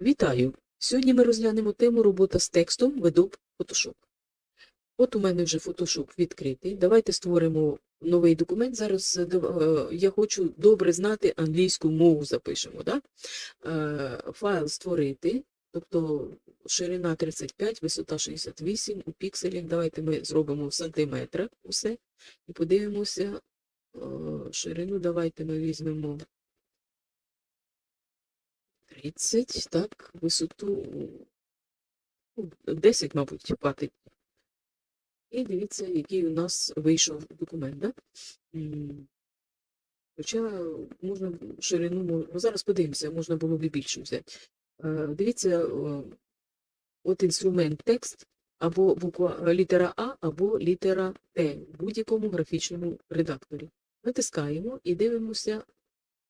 Вітаю! Сьогодні ми розглянемо тему робота з текстом Adobe Photoshop. От у мене вже Photoshop відкритий. Давайте створимо новий документ. Зараз е, е, я хочу добре знати англійську мову, запишемо. Да? Е, Файл створити, тобто ширина 35, висота 68 у пікселях. Давайте ми зробимо в сантиметрах усе і подивимося. Ширину давайте ми візьмемо 30, так, висоту ну, 10, мабуть, хватить. І дивіться, який у нас вийшов документ. Да? Хоча можна ширину, ну, зараз подивимося, можна було б більше взяти. Е, Дивіться, от інструмент текст, або буква літера А, або літера Т в будь-якому графічному редакторі. Натискаємо і дивимося,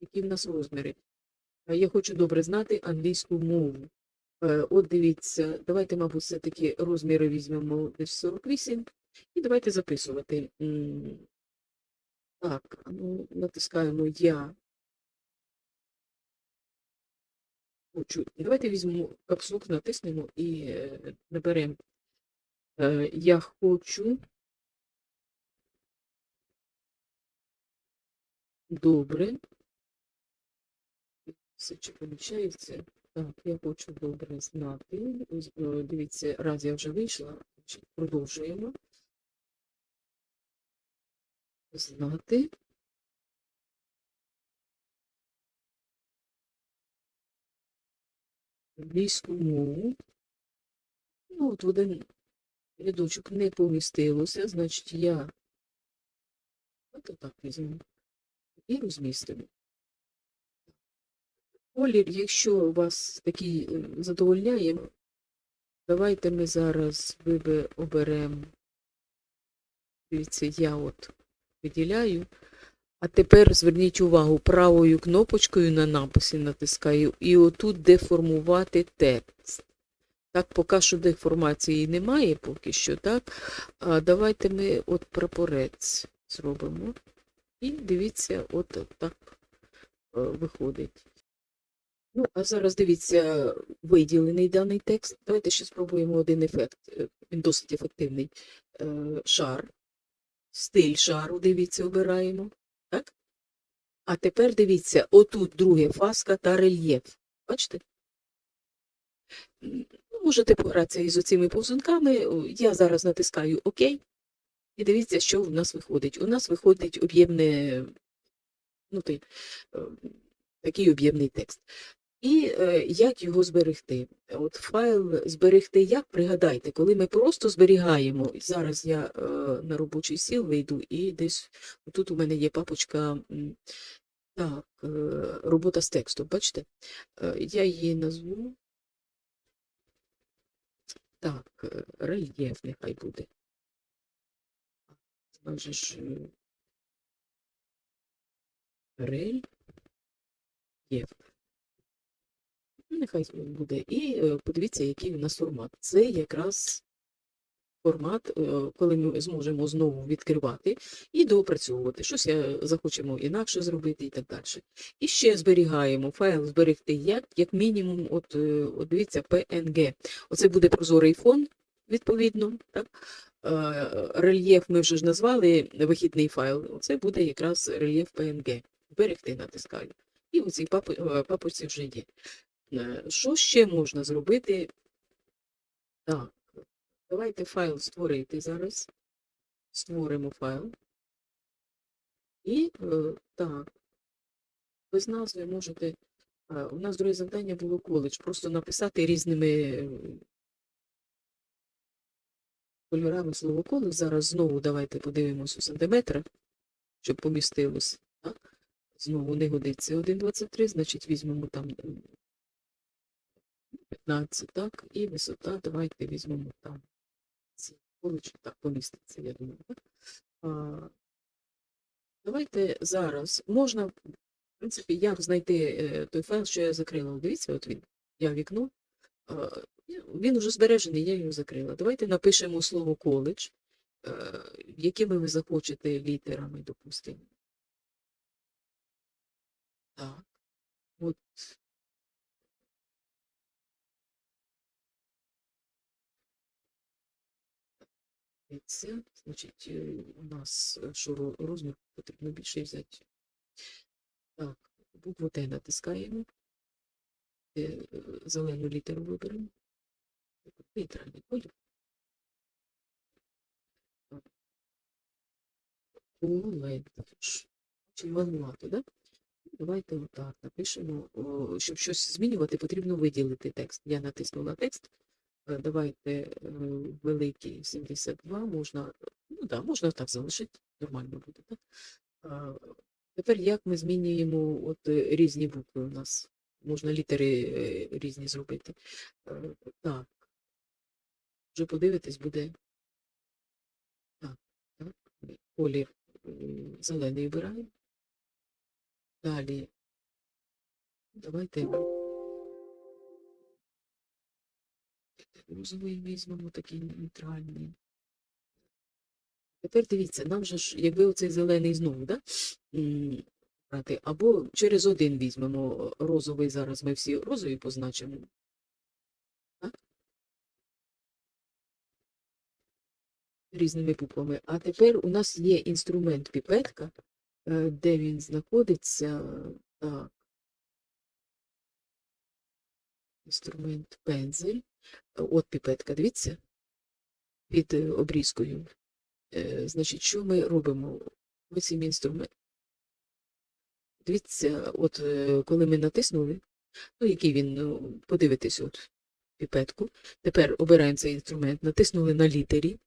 які в нас розміри. А Я хочу добре знати англійську мову. Е, От дивіться, давайте, мабуть, все-таки розміри візьмемо десь 48 і давайте записувати. Так, ну, натискаємо Я. Хочу. Давайте візьмемо капслук, натиснемо і е, наберемо. Е, Я хочу. Добре. Все чи помічається. Так, я хочу добре знати. Е, Дивіться, раз я вже вийшла, продовжуємо. Знати. Англійську мову. Ну, от один рядочок не помістилося, значить я от так візьму і розмістимо. Колір, якщо вас такий е, задовольняє, давайте ми зараз вибе- оберемо. Дивіться, я от виділяю. А тепер зверніть увагу, правою кнопочкою на написі натискаю і отут деформувати текст. Так, поки що деформації немає, поки що, так. А давайте ми от прапорець зробимо. І дивіться, от так е, виходить. Ну, а зараз дивіться виділений даний текст. Давайте ще спробуємо один ефект. е, Він досить ефективний. Е, Шар. Стиль шару, дивіться, обираємо. Так? А тепер дивіться, отут друге фаска та рельєф. Бачите? Ну, можете погратися із оцими повзунками. Я зараз натискаю ОК. І дивіться, що в нас виходить. У нас виходить об'ємне, ну, е, такий об'ємний текст. І е, як його зберегти? От файл зберегти як? Пригадайте, коли ми просто зберігаємо, зараз я е, на робочий стіл вийду, і десь тут у мене є папочка так, е, робота з текстом. Бачите? Я її назву. Так, рельєф нехай буде. Значить, рельєф. Нехай буде. І е, подивіться, який у нас формат. Це якраз формат, е, коли ми зможемо знову відкривати і доопрацьовувати. Щось я захочемо інакше зробити і так далі. І ще зберігаємо файл зберегти як, як мінімум, от, е, от дивіться, PNG. Оце буде прозорий фон, відповідно. Так? Е, Рельєф ми вже ж назвали вихідний файл. Оце буде якраз рельєф PNG. Зберегти натискаю. І у цій е, папочці вже є. Е, Що ще можна зробити? Так, давайте файл створити зараз. Створимо файл. І е, так, без назви можете. е, У нас друге завдання було коледж. Просто написати різними е, кольорами слово коледж. Зараз знову давайте подивимося у сантиметрах, щоб помістилося. Так? Знову не годиться 1,23, значить візьмемо там 15, так, і висота, давайте візьмемо там. ці коледж, так, поміститься, я думаю. Так? А, давайте зараз можна, в принципі, як знайти е, той файл, що я закрила. Дивіться, от він, я вікно. Він вже збережений, я його закрила. Давайте напишемо слово коледж, е, якими ви захочете літерами, допустимо. Так. От Це, значить, е, у нас е, що розмір потрібно більше взяти. Так, букву Т натискаємо. Е, Зелену літеру виберемо. Нейтральний колір. Чи малувато, да? Давайте отак напишемо. Щоб щось змінювати, потрібно виділити текст. Я натиснула текст. Е, Давайте е, великий 72 можна, ну да, можна так залишити, нормально буде, так? Тепер як ми змінюємо от е, різні букви у нас? Можна літери різні зробити. Так. Вже подивитись буде. Так, так. Колір зелений обираємо. Далі. Давайте розовий візьмемо такий нейтральний. Тепер дивіться, нам же ж, якби оцей зелений знову, да? брати, або через один візьмемо розовий, зараз ми всі розові позначимо. Різними буквами. А тепер у нас є інструмент піпетка, е, де він знаходиться. Так. Інструмент пензель. От піпетка, дивіться, під е, обрізкою. Е, Значить, що ми робимо? Ось цим інструмент. Дивіться, от е, коли ми натиснули, ну який він, ну, подивитись, от піпетку. Тепер обираємо цей інструмент, натиснули на літері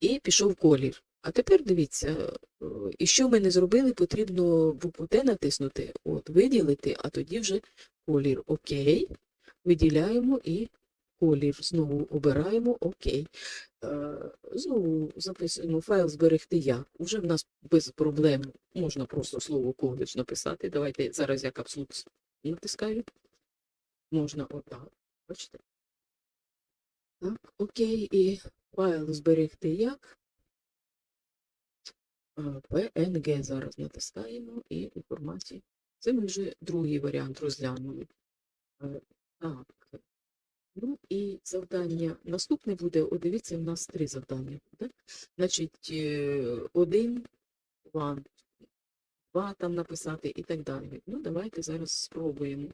і пішов колір. А тепер дивіться, і що ми не зробили, потрібно букву Т натиснути, от, виділити, а тоді вже колір. Окей. Виділяємо і колір. Знову обираємо Окей. Е, Знову записуємо файл зберегти як. Уже в нас без проблем можна просто слово коледж написати. Давайте зараз я капслук натискаю. Можна отак. Бачите? Так, окей, і файл зберегти як. PNG зараз натискаємо і інформацію. Це ми вже другий варіант розглянули. Е, Так. Ну і завдання наступне буде, о, дивіться, в нас три завдання буде. Значить, е, один, два, два там написати і так далі. Ну, давайте зараз спробуємо.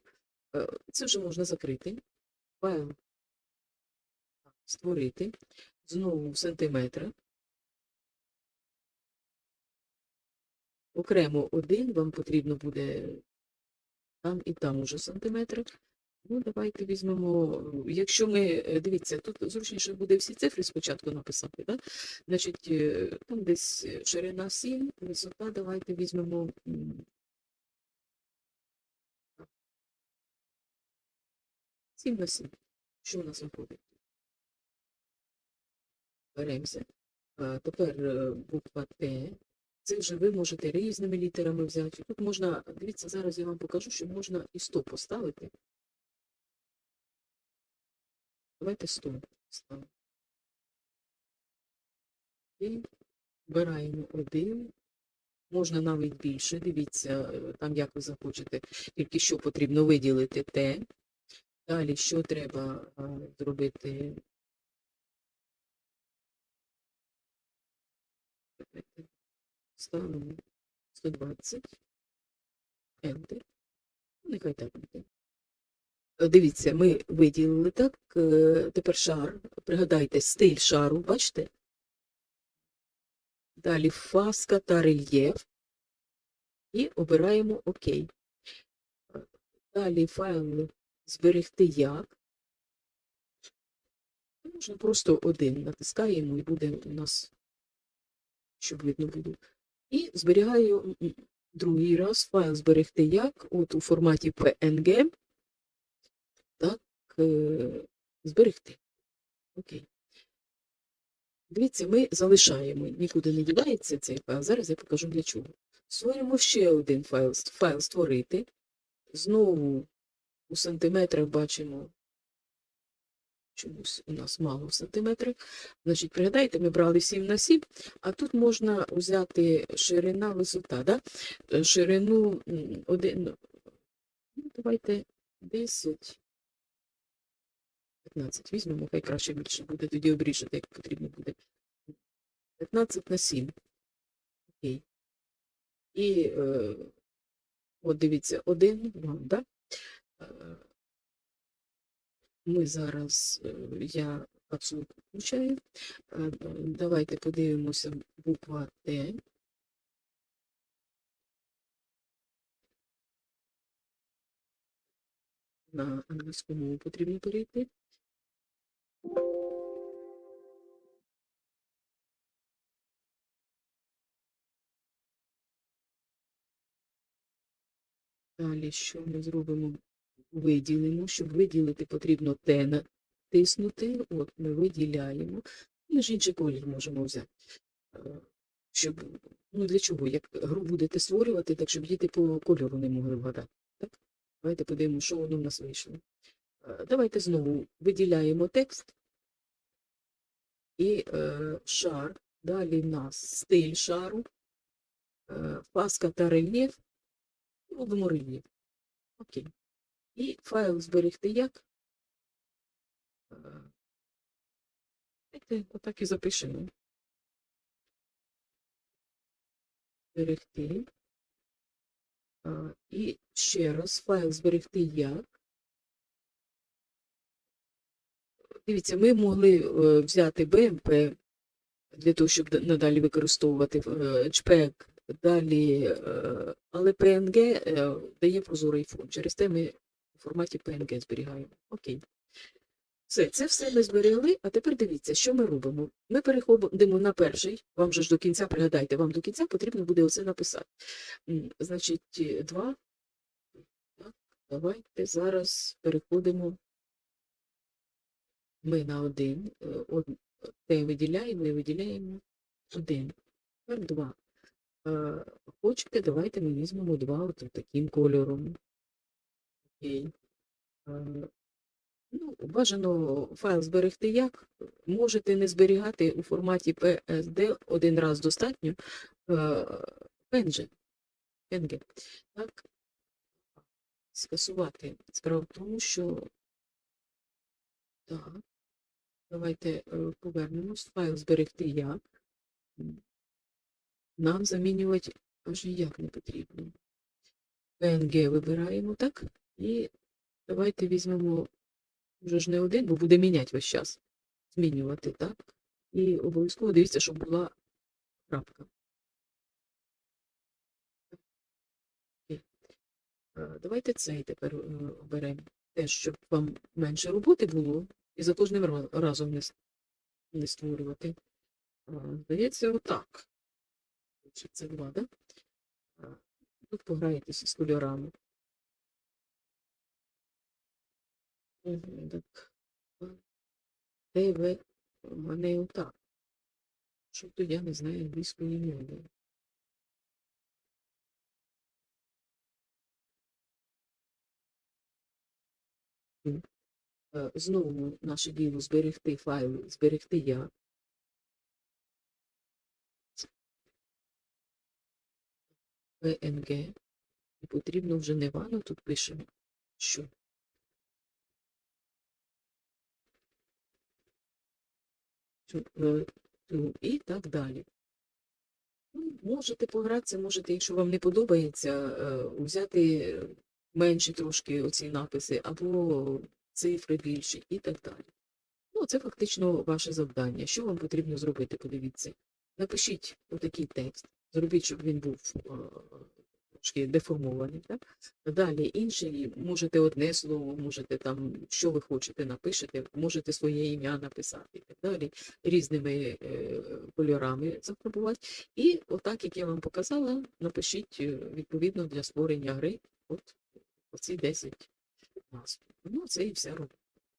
Е, Це вже можна закрити. Файл створити. Знову в сантиметрах. Окремо один, вам потрібно буде там і там уже сантиметри. Ну, давайте візьмемо, якщо ми, е, дивіться, тут зручніше буде всі цифри спочатку написати, да? Значить, е, там десь е, ширина 7, висота, давайте візьмемо м, 7 на 7. Що у нас виходить? Беремося. Тепер буква Т. Це вже ви можете різними літерами взяти. Тут можна, дивіться, зараз я вам покажу, що можна і 100 поставити. Давайте 100 ставимо. І вбираємо один. Можна навіть більше. Дивіться, е, там як ви захочете. Тільки що потрібно виділити Т. Далі, що треба зробити? Ставимо 120. Enter. Нехай так буде. Е, Дивіться, ми виділили так. е, Тепер шар. Пригадайте, стиль шару, бачите? Далі фаска та рельєф. І обираємо ОК. Е, Далі файл зберегти як. Можна просто один натискаємо і буде у нас, щоб видно було. І зберігаю другий раз файл зберегти як, от у форматі PNG. Е, зберегти. Окей. Дивіться, ми залишаємо, нікуди не дівається цей файл. Зараз я покажу для чого. Створюємо ще один файл. Файл створити. Знову у сантиметрах бачимо, чомусь у нас мало в сантиметрах. Значить, пригадайте, ми брали 7 на 7, а тут можна взяти ширина, висота. Да? Е, Ширину м, один, ну, давайте 10. 15 візьмемо, хай краще більше буде, тоді обріжете, як потрібно буде. 15 на 7. Окей. І е, от дивіться, один вам, да? Ми зараз, е, я абсолютно включаю. Е, Давайте подивимося буква Т. На англійську мову потрібно перейти. Далі, що ми зробимо? Виділимо. Щоб виділити, потрібно Т натиснути. От ми виділяємо. Ми ж інший колір можемо взяти. Е, Щоб, ну для чого? Як гру будете створювати, так щоб діти по кольору не могли вгадати. Так? Давайте подивимося, що воно в нас вийшло. Е, Давайте знову виділяємо текст і е, шар. Далі в нас стиль шару, е, паска та рельєф. Робимо рельєф. Окей. І файл зберегти як? Е, Давайте отак і запишемо. Зберегти. А, І ще раз файл зберегти як. Дивіться, ми могли е, взяти BMP для того, щоб надалі використовувати е, JPEG, далі, е, але PNG е, дає прозорий фон. Через те ми в форматі PNG зберігаємо. Окей. Все, це все ми зберегли, а тепер дивіться, що ми робимо. Ми переходимо на перший, вам же ж до кінця, пригадайте, вам до кінця потрібно буде оце написати. Значить, два. Так, давайте зараз переходимо ми на один. е, Те виділяємо і виділяємо один. Тепер два. Е, Хочете, давайте ми візьмемо два от таким кольором. Окей. Е, Ну, бажано файл зберегти як. Можете не зберігати у форматі PSD, один раз достатньо. Е, PNG. PNG. Так. Скасувати. Справа в тому, що так. Давайте е, повернемось. Файл зберегти як. Нам замінювати аж ніяк не потрібно. PNG вибираємо, так? І давайте візьмемо вже ж не один, бо буде міняти весь час. Змінювати, так? І обов'язково дивіться, щоб була крапка. Давайте цей тепер е, оберемо. Теж, щоб вам менше роботи було, і за кожним разом не, створювати. Здається, отак. Чи Це два, да? Е, Тут пограєтеся з кольорами. Так. ТВ у мене отак. Що то я не знаю англійської мови. Е, Знову наше діло зберегти файл, зберегти як. PNG. І потрібно вже не вано, тут пишемо, що. Е, І так далі. Ну, Можете погратися, можете, якщо вам не подобається, е, взяти менші трошки оці написи, або цифри більші і так далі. Ну, це фактично ваше завдання. Що вам потрібно зробити? Подивіться. Напишіть отакий текст, зробіть, щоб він був е, трошки деформований. Так? Далі інший, можете одне слово, можете там, що ви хочете, напишете, можете своє ім'я написати і так далі, різними е, кольорами зафарбувати. І отак, як я вам показала, напишіть е, відповідно для створення гри от оці 10 назв. Ну, це і вся робота.